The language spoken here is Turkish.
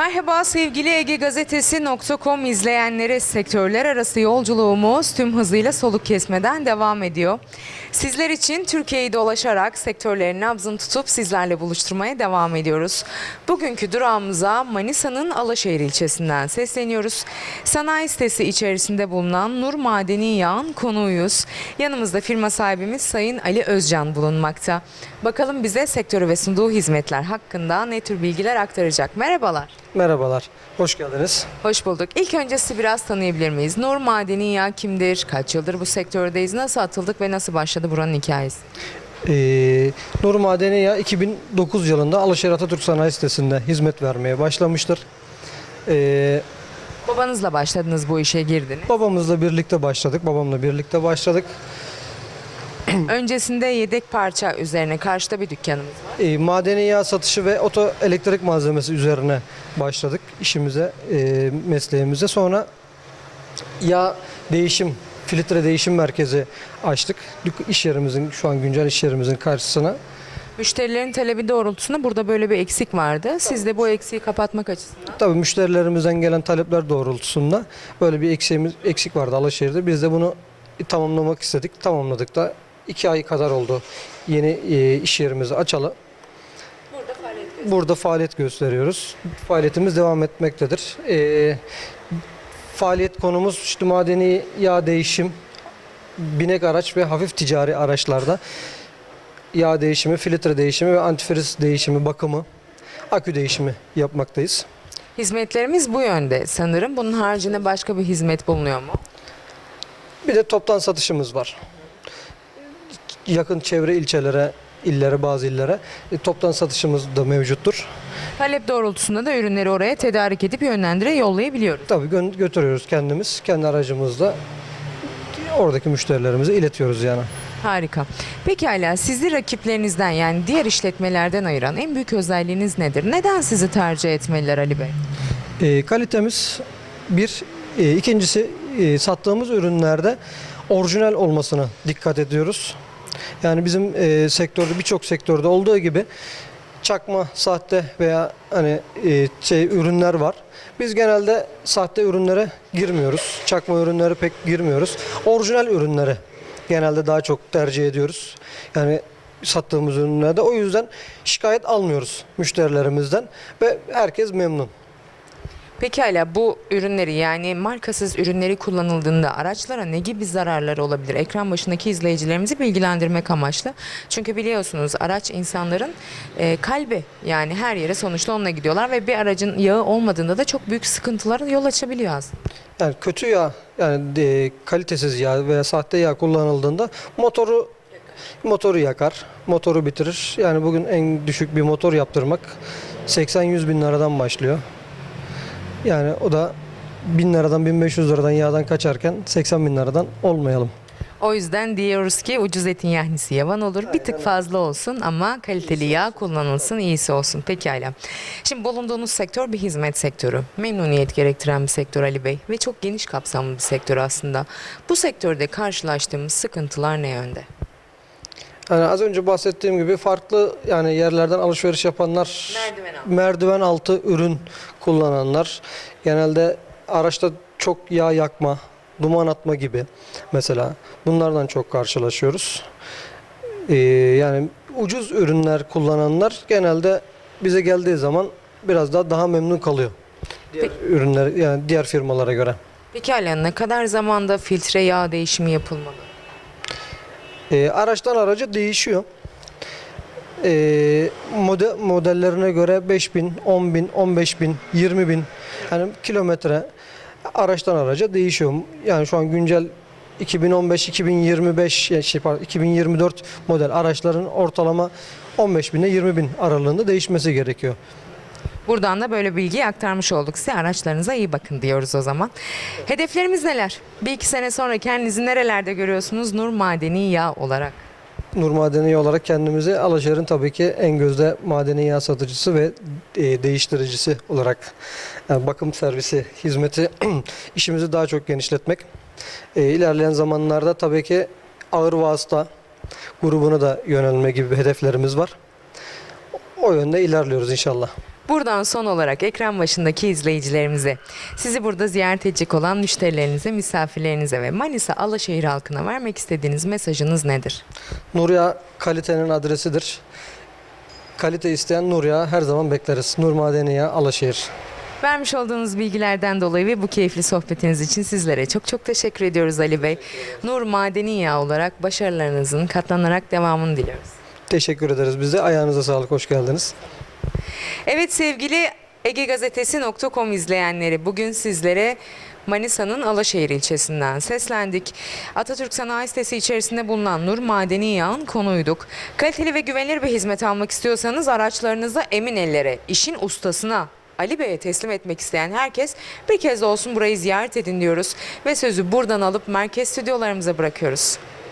Merhaba sevgili Ege Gazetesi.com izleyenleri sektörler arası yolculuğumuz tüm hızıyla soluk kesmeden devam ediyor. Sizler için Türkiye'yi dolaşarak sektörlerin nabzını tutup sizlerle buluşturmaya devam ediyoruz. Bugünkü durağımıza Manisa'nın Alaşehir ilçesinden sesleniyoruz. Sanayi sitesi içerisinde bulunan Nur Madeni Yağ'ın konuğuyuz. Yanımızda firma sahibimiz Sayın Ali Özcan bulunmakta. Bakalım bize sektörü ve sunduğu hizmetler hakkında ne tür bilgiler aktaracak. Merhabalar. Merhabalar, hoş geldiniz. Hoş bulduk. İlk önce sizi biraz tanıyabilir miyiz? Nur Madeni Yağ kimdir? Kaç yıldır bu sektördeyiz? Nasıl atıldık ve nasıl başladı buranın hikayesi? Ee, Nur Madeni Yağı 2009 yılında Alaşehir Atatürk Sanayi Sitesi'nde hizmet vermeye başlamıştır. Ee, Babanızla başladınız bu işe girdiniz. babamızla birlikte başladık, babamla birlikte başladık. Öncesinde yedek parça üzerine karşıda bir dükkanımız var. Ee, madeni yağ satışı ve oto elektrik malzemesi üzerine başladık işimize, e, mesleğimize. Sonra yağ değişim, filtre değişim merkezi açtık. Dük- İş yerimizin, şu an güncel iş yerimizin karşısına. Müşterilerin talebi doğrultusunda burada böyle bir eksik vardı. Siz de bu eksiği kapatmak açısından Tabii müşterilerimizden gelen talepler doğrultusunda böyle bir eksiğimiz eksik vardı Alaşehir'de. Biz de bunu tamamlamak istedik. Tamamladık da iki ay kadar oldu yeni e, iş yerimizi açalı. burada faaliyet Burada faaliyet gösteriyoruz. Faaliyetimiz devam etmektedir. E, faaliyet konumuz işte madeni yağ değişim, binek araç ve hafif ticari araçlarda yağ değişimi, filtre değişimi ve antifriz değişimi, bakımı, akü değişimi yapmaktayız. Hizmetlerimiz bu yönde sanırım. Bunun haricinde başka bir hizmet bulunuyor mu? Bir de toptan satışımız var. Yakın çevre ilçelere, illere, bazı illere e, toptan satışımız da mevcuttur. Talep doğrultusunda da ürünleri oraya tedarik edip yönlendire yollayabiliyoruz. Tabii gö- götürüyoruz kendimiz, kendi aracımızla oradaki müşterilerimize iletiyoruz yani. Harika. Pekala sizi rakiplerinizden yani diğer işletmelerden ayıran en büyük özelliğiniz nedir? Neden sizi tercih etmeliler Ali Bey? E, kalitemiz bir, e, ikincisi e, sattığımız ürünlerde orijinal olmasına dikkat ediyoruz. Yani bizim e, sektörde birçok sektörde olduğu gibi çakma, sahte veya hani e, şey ürünler var. Biz genelde sahte ürünlere girmiyoruz. Çakma ürünlere pek girmiyoruz. Orijinal ürünleri genelde daha çok tercih ediyoruz. Yani sattığımız ürünlerde o yüzden şikayet almıyoruz müşterilerimizden ve herkes memnun. Pekala bu ürünleri yani markasız ürünleri kullanıldığında araçlara ne gibi zararları olabilir? Ekran başındaki izleyicilerimizi bilgilendirmek amaçlı. Çünkü biliyorsunuz araç insanların e, kalbi yani her yere sonuçta onunla gidiyorlar ve bir aracın yağı olmadığında da çok büyük sıkıntılara yol açabiliyor aslında. Yani kötü yağ yani de, kalitesiz yağ veya sahte yağ kullanıldığında motoru motoru yakar, motoru bitirir. Yani bugün en düşük bir motor yaptırmak 80-100 bin liradan başlıyor. Yani o da 1000 liradan 1500 liradan yağdan kaçarken 80 bin liradan olmayalım. O yüzden diyoruz ki ucuz etin yahnisi yavan olur. Bir tık fazla olsun ama kaliteli yağ kullanılsın, iyisi olsun. Pekala. Şimdi bulunduğunuz sektör bir hizmet sektörü. Memnuniyet gerektiren bir sektör Ali Bey ve çok geniş kapsamlı bir sektör aslında. Bu sektörde karşılaştığımız sıkıntılar ne yönde? Yani az önce bahsettiğim gibi farklı yani yerlerden alışveriş yapanlar Merdiven altı. merdiven altı ürün kullananlar genelde araçta çok yağ yakma, duman atma gibi mesela bunlardan çok karşılaşıyoruz. Ee, yani ucuz ürünler kullananlar genelde bize geldiği zaman biraz daha daha memnun kalıyor. Diğer ürünler yani diğer firmalara göre. Pekala ne kadar zamanda filtre yağ değişimi yapılmalı? Ee, araçtan araca değişiyor. Ee, mode, modellerine göre 5000, 10000, 15000, 20000 yani kilometre araçtan araca değişiyor. Yani şu an güncel 2015-2025 yani şey pardon, 2024 model araçların ortalama 15 bin ile 20 bin aralığında değişmesi gerekiyor. Buradan da böyle bilgiyi aktarmış olduk size. Araçlarınıza iyi bakın diyoruz o zaman. Hedeflerimiz neler? Bir iki sene sonra kendinizi nerelerde görüyorsunuz Nur Madeni Yağ olarak? Nur Madeni olarak kendimizi Alaşehir'in tabii ki en gözde madeni yağ satıcısı ve e, değiştiricisi olarak yani bakım servisi hizmeti işimizi daha çok genişletmek. E, ilerleyen zamanlarda tabii ki ağır vasıta grubuna da yönelme gibi hedeflerimiz var. O yönde ilerliyoruz inşallah. Buradan son olarak ekran başındaki izleyicilerimize, sizi burada ziyaret edecek olan müşterilerinize, misafirlerinize ve Manisa Alaşehir halkına vermek istediğiniz mesajınız nedir? Nurya kalitenin adresidir. Kalite isteyen Nurya her zaman bekleriz. Nur Madeni Yağı Alaşehir. Vermiş olduğunuz bilgilerden dolayı ve bu keyifli sohbetiniz için sizlere çok çok teşekkür ediyoruz Ali Bey. Nur Madeni Yağı olarak başarılarınızın katlanarak devamını diliyoruz. Teşekkür ederiz biz de. Ayağınıza sağlık. Hoş geldiniz. Evet sevgili egegazetesi.com izleyenleri bugün sizlere Manisa'nın Alaşehir ilçesinden seslendik. Atatürk Sanayi Sitesi içerisinde bulunan Nur Madeni Yağ'ın konuyduk. Kaliteli ve güvenilir bir hizmet almak istiyorsanız araçlarınızı emin ellere, işin ustasına Ali Bey'e teslim etmek isteyen herkes bir kez olsun burayı ziyaret edin diyoruz ve sözü buradan alıp merkez stüdyolarımıza bırakıyoruz.